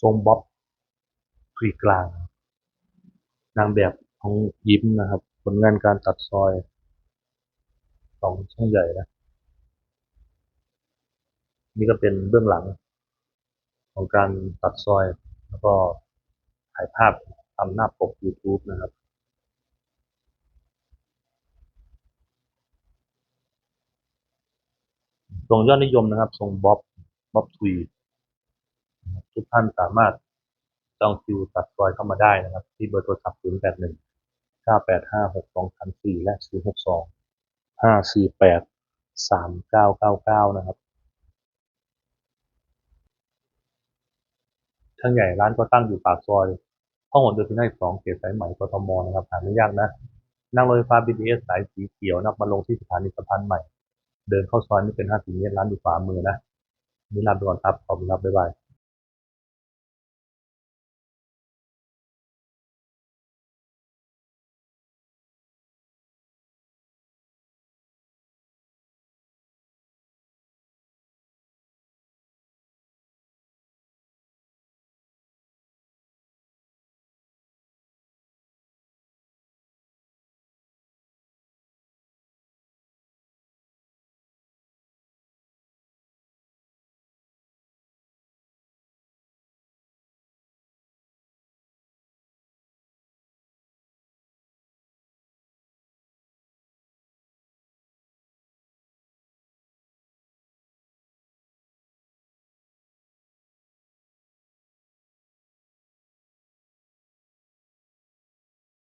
ทรงบ๊อบกรีกลาง นางแบบของยิ้มนะครับ ผลงานการตัดซอยของช่างใหญ่นะนี่ก็เป็นเบื้องหลังของการตัดซอย แล้วก็ถ่ายภาพทำหน้าปก YouTube นะครับทรงยอดนิยมนะครับทรงบ๊อบบ๊อบทวี ท่านสามารถจองคิวตัดซอยเข้ามาได้นะครับ ที่เบอร์โทรศัพท์ 0 8 1 9 8 5 6 2 0 4 และ 0 6 2 5 4 8 3 9 9 9 นะครับช่างใหญ่ร้านก็ตั้งอยู่ปากซอยพหลโยธิน2เขตสายไหม่กทมนะครับหาไม่ยากนะ นั่งรถไฟฟ้า BTS สายสีเขียวนับมาลงที่สถานีสะพานใหม่ เดินเข้าซอยไม่เกิน50เมตรร้านอยู่ขวามือนะนี่ลาไปก่อนครับ ขอบคุณครับ บ๊ายบาย